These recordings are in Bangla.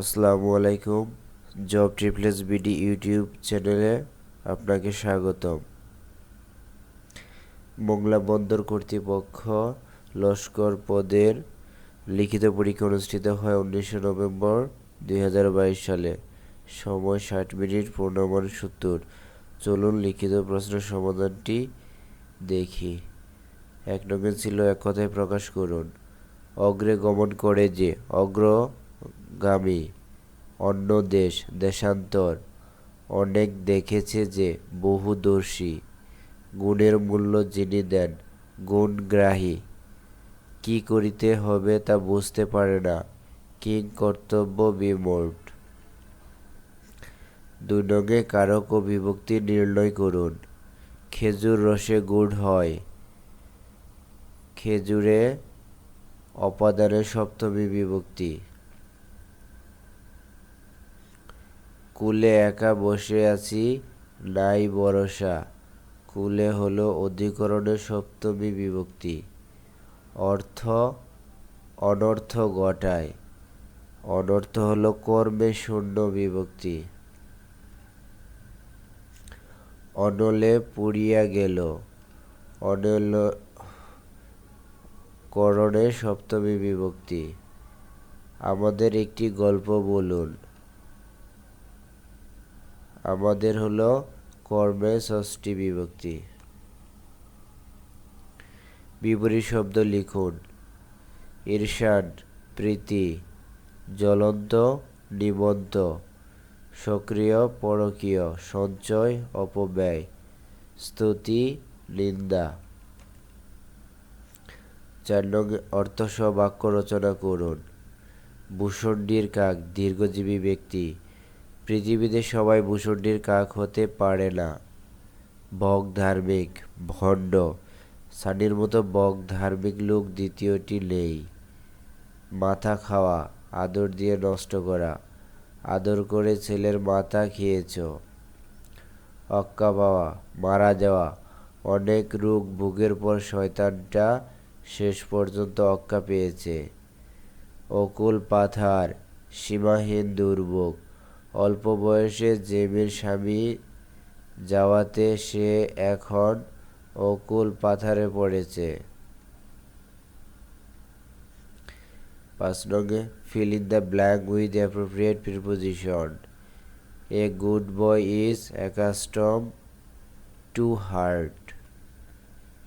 আসসালামু আলাইকুম, জব ট্রিপলেস বিডি ইউটিউব চ্যানেলে আপনাকে স্বাগতম। মোংলা বন্দর কর্তৃপক্ষ লস্কর পদের লিখিত পরীক্ষা অনুষ্ঠিত হয় উনিশে নভেম্বর দুই হাজার বাইশ সালে। সময় ষাট মিনিট, পূর্ণমান সত্তর। চলুন লিখিত প্রশ্নের সমাধানটি দেখি। এক নঙ্গে ছিল এক কথায় প্রকাশ করুন। অগ্রে গমন করে যে অগ্রগামী অন্য দেশ, দেশান্তর অনেক দেখেছে যে বহুদর্শী। গুণের মূল্য যিনি দেন গুণগ্রাহী কি করিতে হবে তা বুঝতে পারে না। কিং কর্তব্য বিমোট দুই নঙ্গে কারক ও বিভক্তি নির্ণয় করুন। খেজুর রসে গুড় হয়। খেজুরে অপাদানের সপ্তমী বিভক্তি। কুলে একা বসে আছি, নাই ভরসা। কুলে হলো অধিকরণের সপ্তমী বিভক্তি। অর্থ, অনর্থ ঘটায়। অনর্থ হলো কর্মে শূন্য বিভক্তি। অনলে পুড়িয়া গেল। অনল করণে সপ্তমী বিভক্তি। আমাদের একটি গল্প বলুন। আমাদের হলো কর্মে ষষ্ঠী বিভক্তি। বিপরীত শব্দ লিখুন, ঈর্ষান, প্রীতি, জ্বলন্ত নিমন্ত সক্রিয়, পরকীয়, সঞ্চয়, অপব্যয়, স্তুতি, নিন্দা। চার নং অর্থসহ বাক্য রচনা করুন। ভূষণ্ডির কাক, দীর্ঘজীবী ব্যক্তি পৃথিবীতে সবাই ভূষণ্ডির কাক হতে পারে না। বক ধার্মিক, ভণ্ড, সানির মতো বক ধার্মিক লোক দ্বিতীয়টি নেই। মাথা খাওয়া, আদর দিয়ে নষ্ট করা, আদর করে ছেলের মাথা খেয়েছ। অক্কা পাওয়া, মারা যাওয়া, অনেক রোগ ভোগের পর শয়তানটা শেষ পর্যন্ত অক্কা পেয়েছে। অকুল পাথার, সীমাহীন দুর্ভোগ। অল্প বয়সে জেবির স্বামী যাওয়াতে সে এখন অকুল পাথারে পড়েছে। পাঁচ নঙ্গে fill in the blank with appropriate preposition a good boy is accustom to hurt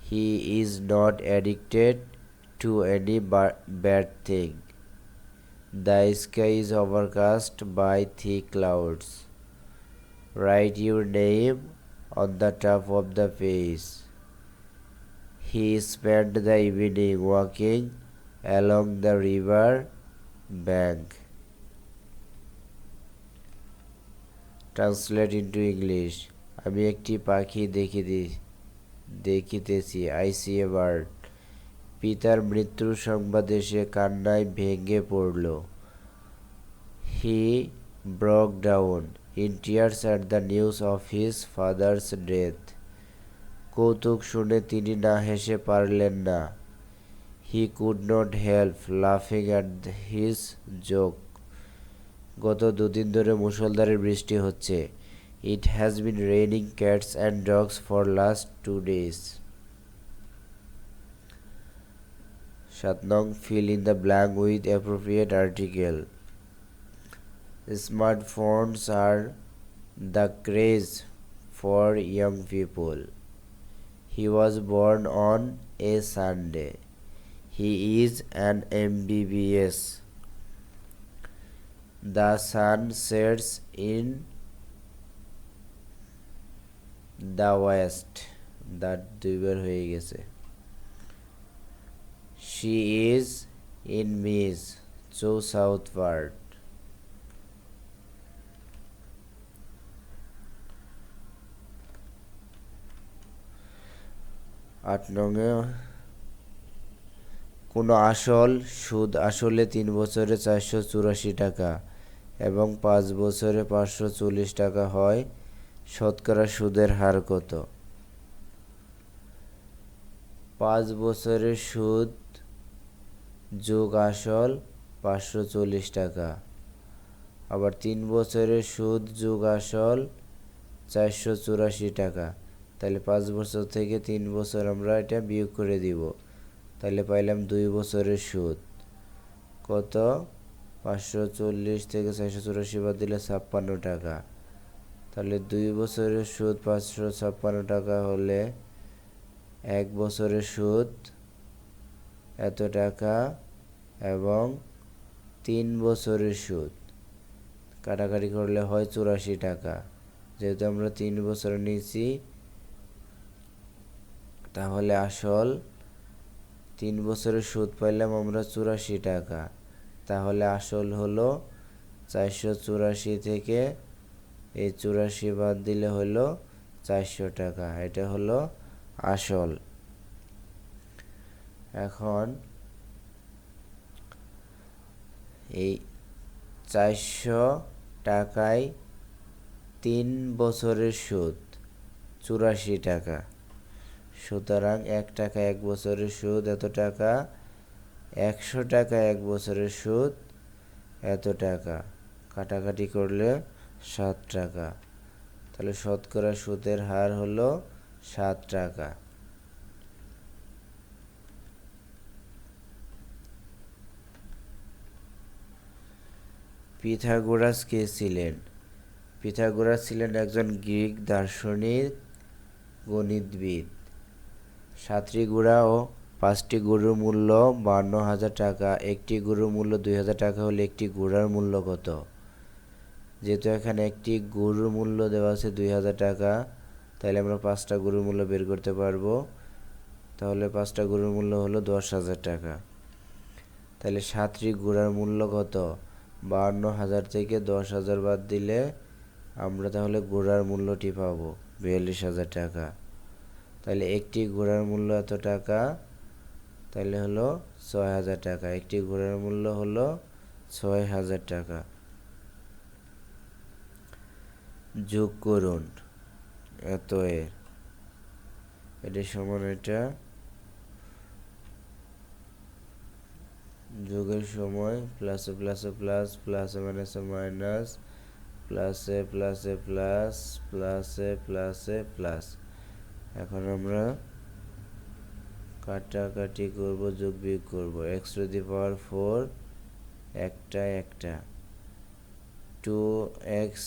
he is not addicted to any bad thing The sky is overcast by thick clouds. Write your name on the top of the page. He spent the evening walking along the river bank. Translate into English আমি একটি পাখি দেখিতে দেখিতেছি আইসি এ বার্ড পিতার মৃত্যুর সংবাদে সে কান্নায় ভেঙে পড়ল। He broke down in tears at the news of his father's death. কৌতুক শুনে তিনি না হেসে পারলেন না। হি কুড নট হেল্প, লাফিং অ্যাট হিজ জোক। গত দুদিন ধরে মুসলধারের বৃষ্টি হচ্ছে। It has been raining cats and dogs for last two days. সাত নং fill in the blank with appropriate article smartphones are the craze for young people he was born on a Sunday He is an MBBS. The sun sets in the west. That দুইবার হয়ে গেছে She is in Miss so southward. আট নঙ্গে কোনো আসল সুদ আসলে তিন বছরে চারশো চুরাশি টাকা এবং পাঁচ বছরে পাঁচশো চল্লিশ টাকা হয়, শতকরা সুদের হার কত পাঁচ বছরের সুদ যোগ আসল পাঁচশো চল্লিশ টাকা। আবার তিন বছরের সুদ যোগ আসল চারশো চুরাশি টাকা। তাহলে পাঁচ বছর থেকে তিন বছর আমরা এটা বিয়োগ করে দিব। তাহলে পাইলাম দুই বছরের সুদ। কত? পাঁচশো চল্লিশ থেকে চারশো চুরাশি বাদ দিলে ছাপ্পান্ন টাকা। তাহলে দুই বছরের সুদ পাঁচশো ছাপ্পান্ন টাকা হলে এক বছরের সুদ এত টাকা এবং তিন বছরের সুদ। কাটাকাটি করলে হয় চুরাশি টাকা। যেহেতু আমরা তিন বছর নিয়েছি, তাহলে আসল তিন বছরের সুদ পাইলাম আমরা চুরাশি টাকা। তাহলে আসল হলো চারশো চুরাশি থেকে এই চুরাশি বাদ দিলে হলো চারশো টাকা। এটা হলো আসল। এখন এই চারশো টাকায় তিন বছরের সুদ, চুরাশি টাকা। সুতরাং এক টাকা এক বছরের সুদ এত টাকা, একশো টাকা এক বছরের সুদ এত টাকা। কাটাকাটি করলে সাত টাকা। তাহলে শতকরা সুদের হার হলো সাত টাকা। পিথাগোরাস কে ছিলেন? পিথাগোরাস ছিলেন একজন গ্রিক দার্শনিক, গণিতবিদ। সাতটি গুড়া ও পাঁচটি গরুর মূল্য বান্ন হাজার টাকা। একটি গরুর মূল্য দুই হাজার টাকা হলে একটি গুড়ার মূল্য কত? যেহেতু এখানে একটি গরুর মূল্য দেওয়া আছে দুই হাজার টাকা, তাহলে আমরা পাঁচটা গরুর মূল্য বের করতে পারব। তাহলে পাঁচটা গরুর মূল্য হলো দশ হাজার টাকা। তাহলে সাতটি গুড়ার মূল্য কত? বাহান্ন হাজার থেকে দশ হাজার বাদ দিলে আমরা তাহলে ঘোড়ার মূল্যটি পাবো বিয়াল্লিশ হাজার টাকা। তাহলে একটি ঘোড়ার মূল্য এত টাকা? তাহলে হলো ছয় হাজার টাকা। একটি ঘোড়ার মূল্য হলো ছয় হাজার টাকা। যোগ করুন। এত এর। এটা সমান এটা যোগের সময় প্লাসে প্লাসে প্লাস প্লাসে মাইনাসে মাইনাস প্লাসে প্লাসে প্লাস প্লাসে প্লাসে প্লাস এখন আমরা কাটাকাটি করব, যোগ বিয়োগ করব। X to the power four একটা একটা। টু এক্স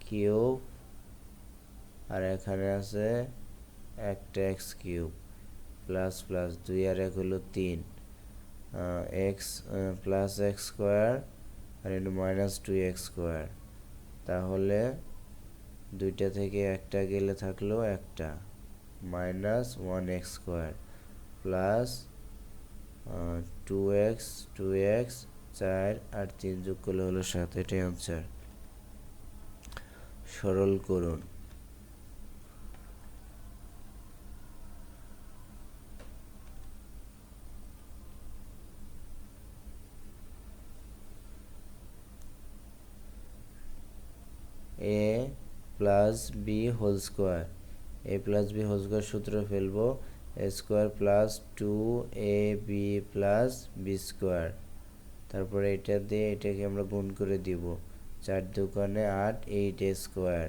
কিউব আর এখানে আছে একটা এক্স কিউব প্লাস প্লাস দুই আর এক হলো তিন। এক্স প্লাস এক্স স্কোয়ার আর into minus two x square তাহলে দুইটা থেকে একটা গেলে থাকল একটা। Minus one x square plus two x two x চার আর তিন যোগ করলে হলো সাত, এটাই আনসার সরল করুন a plus b whole square. A plus b whole square সূত্র ফেলব, a square plus two a b plus b square. তারপরে এটা দিয়ে এটাকে আমরা গুণ করে দিব, চার দোকানে আট, এইট এ স্কোয়ার।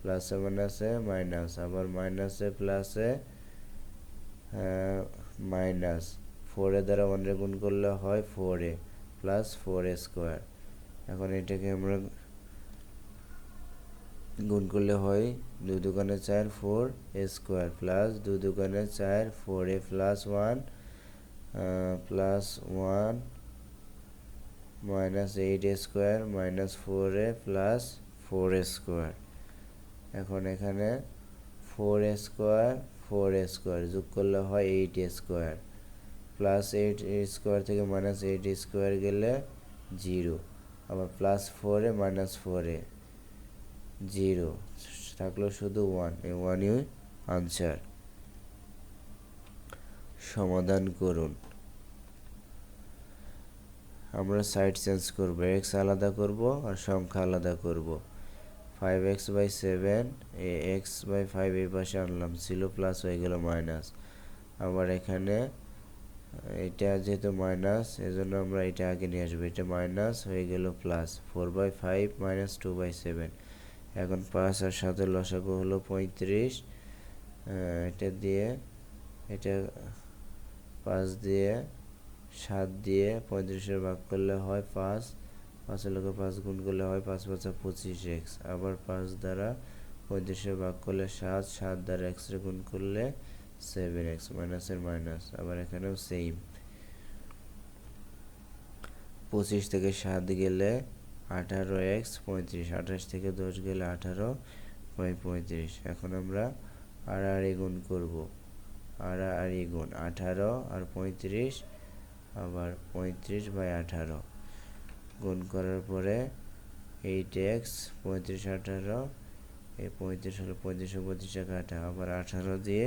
প্লাসে মাইনাসে মাইনাস, আবার মাইনাসে প্লাসে মাইনাস। ফোরে দ্বারা ওয়ানের গুণ করলে হয় four a plus four a square. এখন এটাকে আমরা গুণ করলে হয় দুই দোকানে চার ফোর এ স্কোয়ার প্লাস দুই দোকানে চার four a plus one plus one minus eight a square minus four a plus four a square এখন এখানে four a square four a square যোগ করলে হয় eight a square plus eight square থেকে মাইনাস এইট স্কোয়ার গেলে জিরো আবার plus four a minus four a zero. থাকল শুধু ওয়ান এই ওয়ানই আনসার সমাধান করুন। আমরা সাইড চেঞ্জ করব। এক্স আলাদা করব আর সংখ্যা আলাদা করব। Five x by seven A x by five এই পাশে আনলাম। ছিল প্লাস হয়ে গেল মাইনাস আবার এখানে, এটা যেহেতু মাইনাস এজন্য আমরা এটা আগে নিয়ে আসব। এটা মাইনাস হয়ে গেল plus four by five minus two by seven এখন পাঁচ আর সাতের লসাগু হলো পঁয়ত্রিশ এটা দিয়ে, এটা পাঁচ দিয়ে, সাত দিয়ে পঁয়ত্রিশের ভাগ করলে হয় পাঁচ, পাঁচের লোকে পাঁচ গুণ করলে হয় পাঁচ পাঁচা পঁচিশ এক্স আবার পাঁচ দ্বারা পঁয়ত্রিশের ভাগ করলে সাত সাত দ্বারা এক্সরে গুণ করলে সেভেন এক্স মাইনাসের মাইনাস আবার এখানেও সেম পঁচিশ থেকে সাত গেলে আঠারো এক্স, পঁয়ত্রিশ। আঠাশ থেকে দশ গেলে আঠারো বাই পঁয়ত্রিশ। এখন আমরা আড়াআড়ি গুণ করব। আড়াআড়ি গুণ আঠারো আর পঁয়ত্রিশ, আবার পঁয়ত্রিশ বাই আঠারো। গুণ করার পরে এইট এক্স, পঁয়ত্রিশ আঠারো, এই পঁয়ত্রিশ হলো পঁয়ত্রিশশো পঁচিশ কাটা আবার আঠারো দিয়ে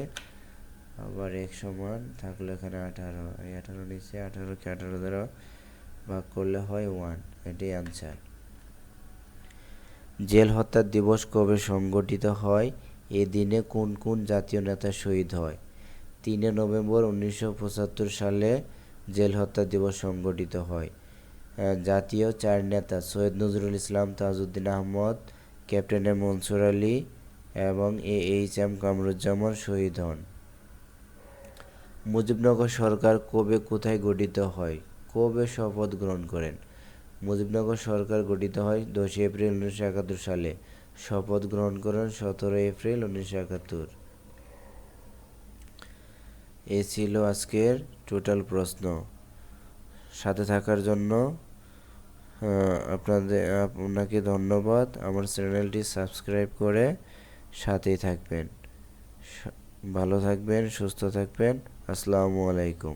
আবার এক সমান থাকল এখানে আঠারো। এই আঠারো নিচে আঠারোকে আঠারো দ্বারা ভাগ করলে হয় ওয়ান। এটাই আনসার জেল হত্যা দিবস কবে সংগঠিত হয়? এ দিনে কোন কোন জাতীয় নেতা শহীদ হয়? তিনে নভেম্বর উনিশশো পঁচাত্তর সালে জেল হত্যা দিবস সংগঠিত হয়। জাতীয় চার নেতা সৈয়দ নজরুল ইসলাম, তাজউদ্দিন আহমদ, ক্যাপ্টেন মনসুর আলী এবং এ এইচ এম কামরুজ্জামান শহীদ হন। মুজিবনগর সরকার কবে কোথায় গঠিত হয়? কবে শপথ গ্রহণ করেন? মুজিবনগর সরকার গঠিত হয় দশই এপ্রিল উনিশশো একাত্তর সালে। শপথ গ্রহণ করেন সতেরো এপ্রিল উনিশশো একাত্তর। এ ছিল আজকের টোটাল প্রশ্ন। সাথে থাকার জন্য আপনাদের আপনাকে ধন্যবাদ। আমার চ্যানেলটি সাবস্ক্রাইব করে সাথেই থাকবেন। ভালো থাকবেন, সুস্থ থাকবেন। আসসালামু আলাইকুম।